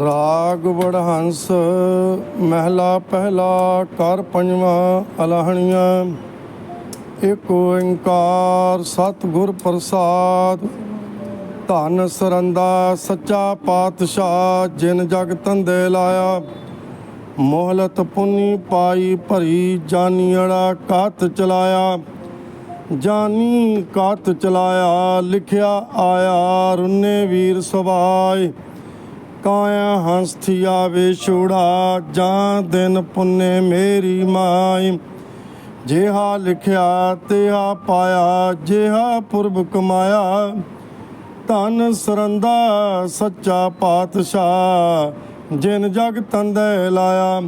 ਰਾਗ ਵੜਹੰਸ, ਮਹਿਲਾ ਪਹਿਲਾ ਕਰ ਪੰਜਵਾ, ਅਲਹਣੀਆਂ। ਇਕ ਓੰਕਾਰ, ਸਤਿਗੁਰ ਪ੍ਰਸਾਦ। ਧੰਨ ਸਰੰਦਾ, ਸੱਚਾ ਪਾਤਸ਼ਾਹ, ਜਿਨ ਜਗ ਤੰਦੇ ਲਾਇਆ। ਮੋਹਲਤ ਪੁੰਨੀ ਪਾਈ ਭਰੀ ਜਾਨੀੜਾ ਕਾਤ ਚਲਾਇਆ। ਜਾਨੀ ਕਤ ਚਲਾਇਆ, ਲਿਖਿਆ ਆਇਆ, ਰੁੰਨੇ ਵੀਰ ਸਵਾਏ। ਕਾਇਆ ਹੰਸ ਥੀਆ ਵਿਛੋੜਾ ਜਾਂ ਦਿਨ ਪੁੰਨੇ ਮੇਰੀ ਮਾਈ। ਜਿਹਾ ਲਿਖਿਆ, ਤਿਹਾ ਪਾਇਆ, ਜਿਹਾ ਪੁਰਬ ਕਮਾਇਆ। ਧਨ ਸਰੰਦਾ, ਸੱਚਾ ਪਾਤਸ਼ਾਹ, ਜਿਨ ਜਗ ਤੰਦੇ ਲਾਇਆ।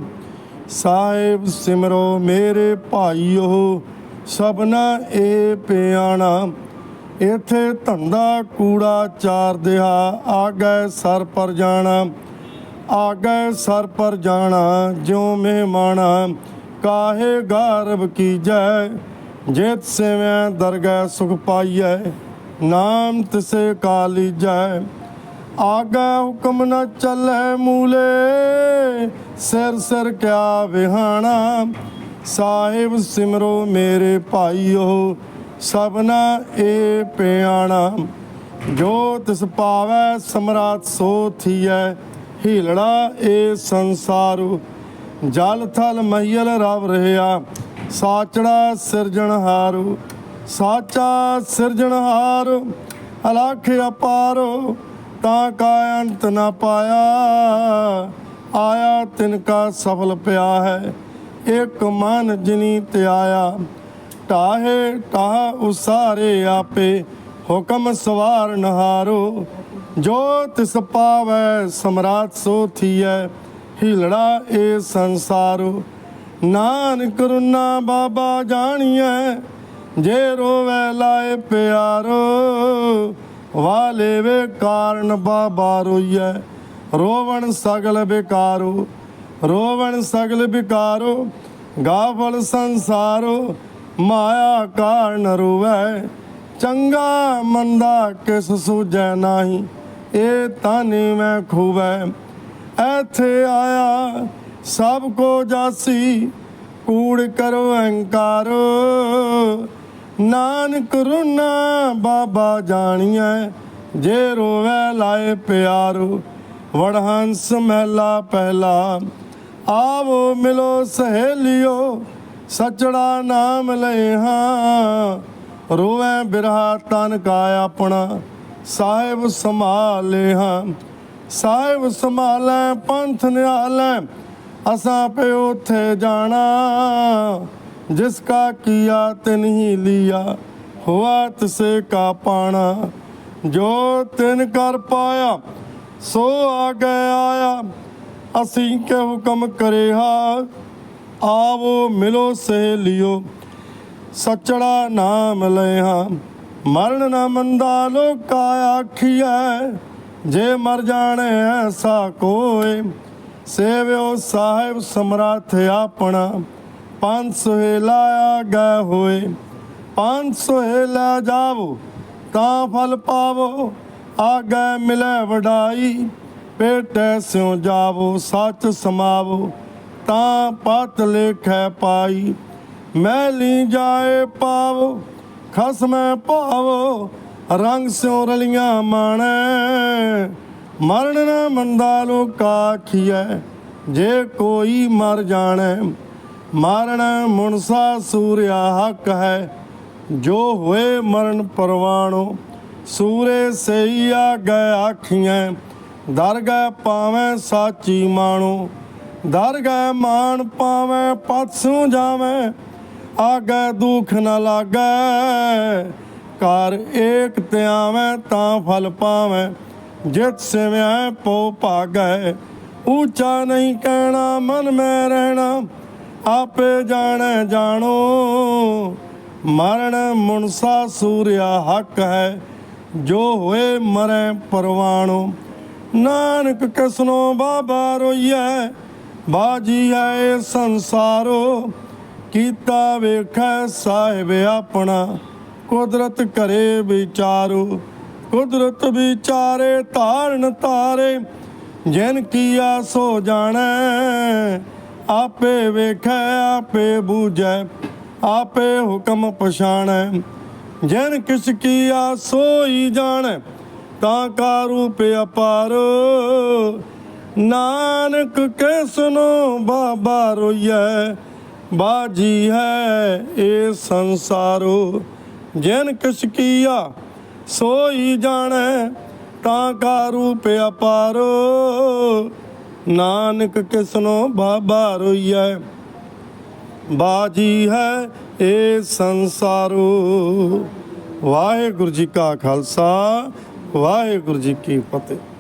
ਸਾਹਿਬ ਸਿਮਰੋ ਮੇਰੇ ਭਾਈਓ, ਸਭਨਾ ਇਹ ਪਿਆਣਾ। ਇਥੇ ਧੰਦਾ ਕੂੜਾ ਚਾਰ ਦਿਹਾ, ਆਗੇ ਸਰ ਪਰ ਜਾਣਾ, ਆਗੇ ਸਰ ਪਰ ਜਾਣਾ, ਜਿਉ ਮਹਿਮਾਨਾ ਕਾਹੇ ਗਰਬ ਕੀਜੈ, ਜੇਤ ਸੇਵੈ ਦਰਗਹਿ ਸੁਖ ਪਾਈਐ, ਨਾਮ ਤਿਸੇ ਕਾਲੀਜੈ ਆਗੇ ਹੁਕਮ ਨ ਚੱਲੈ ਮੂਲੇ, ਸਿਰ ਸਿਰ ਕਿਆ ਵਿਹਾਣਾ, ਸਾਹਿਬ ਸਿਮਰੋ ਮੇਰੇ ਭਾਈਓ ਸਭਨਾ ਏ ਪਿਆਣਾ, ਜੋ ਤਿਸ ਪਾਵੈ ਸਮਰਾਟ ਸੋ ਥੀਐ। ਹੀਲੜਾ ਇਹ ਸੰਸਾਰੂ, ਜਲ ਥਲ ਮਹੀਲ ਰਵ ਰਹਿਆ। ਸਾਚੜਾ ਸਿਰਜਣਹਾਰੂ ਸਾਚਾ ਸਿਰਜਣਹਾਰ ਅਲਖ ਅਪਾਰੋ, ਤਾਂ ਕਾ ਅੰਤ ਨਾ ਪਾਇਆ। ਆਇਆ ਤਿਨ ਕਾ ਸਫਲ ਪਿਆ ਹੈ, ਇੱਕ ਮਨ ਜਿਨੀ ਧਿਆਇਆ ਟਾਹੇ ਟਾਹ ਉਸਾਰੇ ਆਪੇ, ਹੁਕਮ ਸਵਾਰ ਨਹਾਰੋ। ਜੋ ਤਿਸ ਪਾਵੈ ਸਮਰਾਟ ਸੋ ਥੀਐ, ਹੀਲੜਾ ਏ ਸੰਸਾਰੋ। ਨਾਨਕ ਕਰੁਣਾ ਬਾਬਾ ਜਾਣੀਐ, ਜੇ ਰੋਵੇ ਲਾਏ ਪਿਆਰੋ। ਵਾਲੇ ਵੇ ਕਾਰਨ ਬਾਬਾ ਰੋਈਐ, ਰੋਵਣ ਸਗਲ ਬਿਕਾਰੋ ਰੋਵਣ ਸਗਲ ਬਿਕਾਰੋ ਗਾਫਲ ਸੰਸਾਰੋ। ਮਾਇਆ ਕਾਰਨ ਰੁਵੈ, ਚੰਗਾ ਮੰਦਾ ਕਿਸ ਸੂਝੈ ਨਾਹੀ ਇਹ ਤਾਨੇ ਮੈਂ ਖੂਵੈ ਐਥੇ ਆਇਆ ਸਭ ਕੋ ਜਾਸੀ, ਕੂੜ ਕਰੋ ਅਹੰਕਾਰ ਨਾਨਕ ਰੁਨਾ ਬਾਬਾ ਜਾਣੀਐ, ਜੇ ਰੋਵੇ ਲਾਏ ਪਿਆਰੋ। ਵੜਹੰਸ ਮਹਿਲਾ ਪਹਿਲਾ, ਆਵੋ ਮਿਲੋ ਸਹੇਲਿਓ ਸਚੜਾ ਨਾਮ ਲੈ ਹਾਂ। ਰੋਵੇ ਬਿਰਹਾ ਤਨ ਕਾ ਆਪਣਾ। ਸਾਹਿਬ ਸੰਭਾਲੇ ਹਾਂ। ਸਾਹਿਬ ਸੰਭਾਲੈ, ਪੰਥ ਨਿਹਾਲੇ। ਅਸਾਂ ਪੇ ਉਥੇ ਜਾਣਾ। ਜਿਸ ਕਾ ਕੀਆ ਤਿਨ ਹੀ ਲਿਆ, ਹੁਆ ਤਿਸੇ ਕਾ ਪਾਣਾ। ਜੋ ਤਿਨ ਕਰ ਪਾਇਆ, ਸੋ ਆ ਗਿਆ ਆਇਆ। ਅਸੀਂ ਕੇ ਹੁਕਮ ਕਰਿਆ ਆਵੋ ਮਿਲੋ ਸਹੇਲਿਓ ਸੱਚੜਾ ਨਾਮ ਲਿਆ ਮਰਨ ਨਾ ਮੰਦਾ ਲੋਕਾ ਆਖੀਐ। ਜੇ ਮਰ ਜਾਣੇ ਐਸਾ ਕੋਏ। ਸੇਵਿਓ ਸਾਹਿਬ ਸਮਰੱਥ ਆਪਣਾ। ਪੰਜ ਸੁਹੇਲਾ ਆਗਾ ਹੋਏ। ਪੰਜ ਸੁਹੇਲਾ ਜਾਵੋ, ਤਾਂ ਫਲ ਪਾਵੋ। ਆਗੇ ਮਿਲੇ ਵਡਾਈ। ਪੇਟੈ ਸਿਉ ਜਾਵੋ, ਸੱਚ ਸਮਾਵੋ। ਤਾਂ ਪਤ ਲੇਖੈ ਪਾਈ। ਮੈਂ ਲੀ ਜਾਏ ਪਾਵ ਖਸਮੈ ਭਾਵ, ਰੰਗ ਸਿਉ ਰਲੀਆਂ ਮਾਣੈ। ਮਰਨ ਨਾ ਮੰਦਾ ਲੋਕਾ ਆਖੀਐ, ਜੇ ਕੋਈ ਮਰ ਜਾਣੈ। ਮਾਰਨ ਮੁਨਸਾ ਸੂਰਿਆ ਹੱਕ ਹੈ, ਜੋ ਹੋਏ ਮਰਨ ਪਰਵਾਣੋ। ਸੂਰੇ ਸਈ ਆ ਗਏ ਆਖੀਆਂ ਦਰਗਹਿ ਪਾਵੇਂ ਸਾਚੀ ਮਾਣੋ। ਦਰਗਹਿ ਮਾਨ ਪਾਵੇਂ ਪਤਸੂ ਜਾਵੇਂ, ਆਗੇ ਦੁਖ ਨ ਲਾਗੈ। ਕਰ ਏਕ ਤੇ ਤਾਂ ਫਲ ਪਾਵੇਂ, ਜਿਤ ਸਿਵਿਆ ਪੋ ਭਾਗੈ। ਉੱਚਾ ਨਹੀਂ ਕਹਿਣਾ, ਮਨ ਮੈਂ ਰਹਿਣਾ, ਆਪੇ ਜਾਣੈ ਜਾਣੋ। ਮਰਨ ਮੁਨਸਾ ਸੂਰਿਆ ਹੱਕ ਹੈ, ਜੋ ਹੋਏ ਮਰੈ ਪਰਵਾਣੋ। ਨਾਨਕ ਕਸਨੋ ਬਾਬਾ ਰੋਈਐ ਬਾਜੀ ਆਏ ਸੰਸਾਰੋ, ਕੀਤਾ ਵੇਖੈ ਸਾਹਿਬ ਆਪਣਾ। ਕੁਦਰਤ ਕਰੇ ਵਿਚਾਰੂ, ਕੁਦਰਤ ਵਿਚਾਰੇ ਧਾਰਨ ਤਾਰੇ ਜਿਨ ਕੀਆ ਸੋ ਜਾਣੈ, ਆਪੇ ਵੇਖੈ, ਆਪੇ ਬੂਝੈ, ਆਪੇ ਹੁਕਮ ਪਛਾਣੈ। ਜਿਨ ਕਿਸ ਕੀਆ ਸੋਈ ਜਾਣੈ, ਤਾਂ ਕਾ ਰੂਪ ਅਪਾਰ। ਨਾਨਕ ਕਿਸਨੋ ਬਾਬਾ ਰੋਈਐ, ਬਾਜੀ ਹੈ ਇਹ ਸੰਸਾਰੋ। ਜਿਨ ਕਿਸ ਕੀਆ ਸੋਈ ਜਾਣੈ, ਤਾਂ ਕਾ ਰੂਪ ਅਪਾਰੋ। ਨਾਨਕ ਕਿਸਨੋ ਬਾਬਾ ਰੋਈਐ, ਬਾਜੀ ਹੈ ਇਹ ਸੰਸਾਰੋ। ਵਾਹਿਗੁਰੂ ਜੀ ਕਾ ਖਾਲਸਾ, ਵਾਹਿਗੁਰੂ ਜੀ ਕੀ ਫਤਿਹ।